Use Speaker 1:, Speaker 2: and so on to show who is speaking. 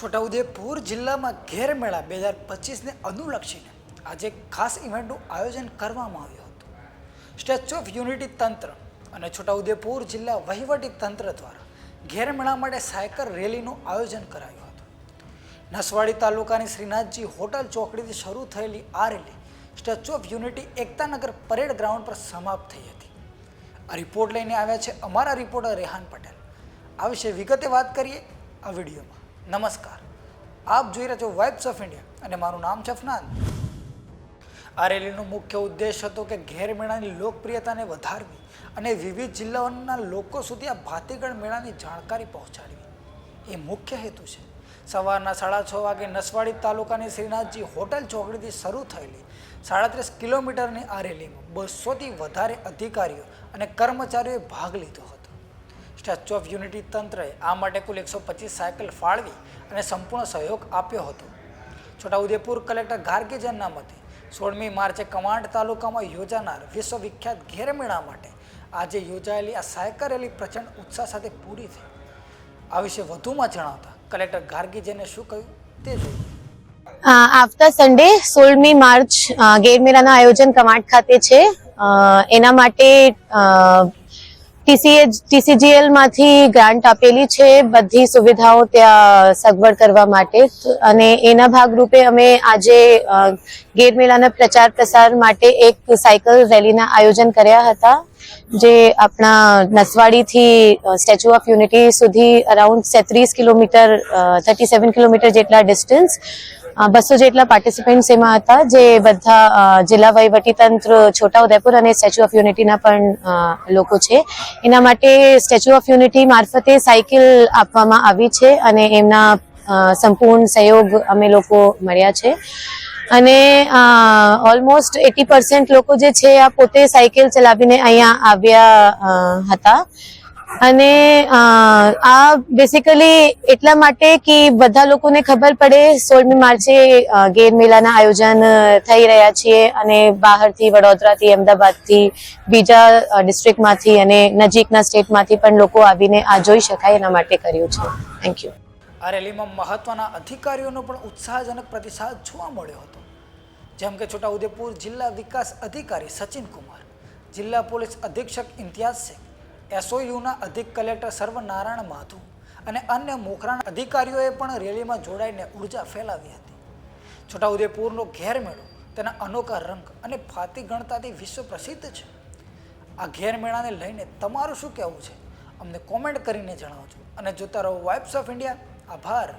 Speaker 1: છોટાઉદેપુર જિલ્લામાં ઘેર મેળા બે હજાર પચીસને અનુલક્ષીને આજે ખાસ ઇવેન્ટનું આયોજન કરવામાં આવ્યું હતું. સ્ટેચ્યુ ઓફ યુનિટી તંત્ર અને છોટાઉદેપુર જિલ્લા વહીવટી તંત્ર દ્વારા ઘેર મેળા માટે સાયકલ રેલીનું આયોજન કરાયું હતું. નસવાડી તાલુકાની શ્રીનાથજી હોટલ ચોકડીથી શરૂ થયેલી આ rally statue of unity Ektanagar parade ground પર સમાપ્ત થઈ હતી. આ રિપોર્ટ લઈને આવ્યા છે અમારા રિપોર્ટર રેહાન પટેલ. આ વિશે વિગતે વાત કરીએ આ વિડીયોમાં. નમસ્કાર. આપ જોઈ રહ્યા છો વાઇબ્સ ઓફ ઇન્ડિયા અને મારું નામ છે ફનાન આ રેલીનો મુખ્ય ઉદ્દેશ હતો કે ઘેર મેળાની લોકપ્રિયતાને વધારવી અને વિવિધ જિલ્લાઓના લોકો સુધી આ ભાતીગળ મેળાની જાણકારી પહોંચાડવી. એ મુખ્ય હેતુ છે. સવારના સાડા છ વાગે નસવાડી તાલુકાની શ્રીનાથજી હોટલ ચોકડીથી શરૂ થયેલી સાડત્રીસ કિલોમીટરની આ રેલીમાં બસોથી વધારે અધિકારીઓ અને કર્મચારીઓએ ભાગ લીધો હતો. સ્ટેચ્યુ ઓફ યુનિટી તંત્રએ આ માટે કુલ એકસો પચીસ સાયકલ ફાળવી અને સંપૂર્ણ સહયોગ આપ્યો હતો. છોટાઉદેપુર કલેક્ટર ગાર્ગીજનના મતે, સોળમી માર્ચે કમાન્ડ તાલુકામાં યોજાનાર વિશ્વવિખ્યાત ઘેરમેળા માટે આજે યોજાયેલી આ સાયકલ રેલી પ્રચંડ ઉત્સાહ સાથે પૂરી થઈ. આ વિશે વધુમાં જણાવતા કલેક્ટર ગાર્ગીજને શું કહ્યું તે જોઈએ
Speaker 2: આવતા સન્ડે સોળમી માર્ચ ગેર ગેરમેળાના આયોજન કમાટ ખાતે છે. એના માટે ટીસીએ ટીસીજીએલમાંથી ગ્રાન્ટ આપેલી છે. બધી સુવિધાઓ ત્યાં સગવડ કરવા માટે. અને એના ભાગરૂપે અમે આજે અ, ગેરમેળાના પ્રચાર પ્રસાર માટે એક સાયકલ રેલીના આયોજન કર્યા હતા જે આપણા નસવાડીથી સ્ટેચ્યુ ઓફ યુનિટી સુધી અરાઉન્ડ સેત્રીસ કિલોમીટર થર્ટી સેવન કિલોમીટર જેટલા ડિસ્ટન્સ બસો જેટલા પાર્ટિસિપન્ટ્સ એમાં હતા, જે બધા જિલ્લા વહીવટી તંત્ર છોટાઉદેપુર અને સ્ટેચ્યુ ઓફ યુનિટીના પણ લોકો છે. એના માટે સ્ટેચ્યુ ઓફ યુનિટી મારફતે સાયકલ આપવામાં આવી છે અને એમના સંપૂર્ણ સહયોગ અમે લોકો મળ્યા છે. અને ઓલમોસ્ટ એટી પર્સન્ટ લોકો જે છે આ પોતે સાયકલ ચલાવીને અહીંયા આવ્યા હતા. અને આ બેસિકલી એટલા માટે કે બધા લોકોને ખબર પડે, સોળમી માર્ચે ગેર મેળાના આયોજન થઈ રહ્યા છીએ અને બહારથી વડોદરાથી, અમદાવાદથી, બીજા ડિસ્ટ્રિક્ટમાંથી અને નજીકના સ્ટેટમાંથી પણ લોકો આવીને આ જોઈ શકાય એના માટે કર્યું છે. થેન્ક યુ
Speaker 1: આ રેલીમાં મહત્વના અધિકારીઓનો પણ ઉત્સાહજનક પ્રતિસાદ જોવા મળ્યો હતો. જેમ કે છોટાઉદેપુર જિલ્લા વિકાસ અધિકારી સચિન કુમાર, જિલ્લા પોલીસ અધિક્ષક ઇમ્તિયાઝ શેખ એસઓયુના અધિક કલેક્ટર સર્વનારાયણ માધુ અને અન્ય મોખરાણ અધિકારીઓએ પણ રેલીમાં જોડાઈને ઊર્જા ફેલાવી હતી. છોટાઉદેપુરનો ઘેરમેળો, તેના અનોખા રંગ અને ફાતી ગણતાથી વિશ્વ પ્રસિદ્ધ છે. આ ઘેરમેળાને લઈને તમારું શું કહેવું છે? અમને કોમેન્ટ કરીને જણાવજો અને જોતા રહો વાઇબ્સ ઓફ ઇન્ડિયા આભાર.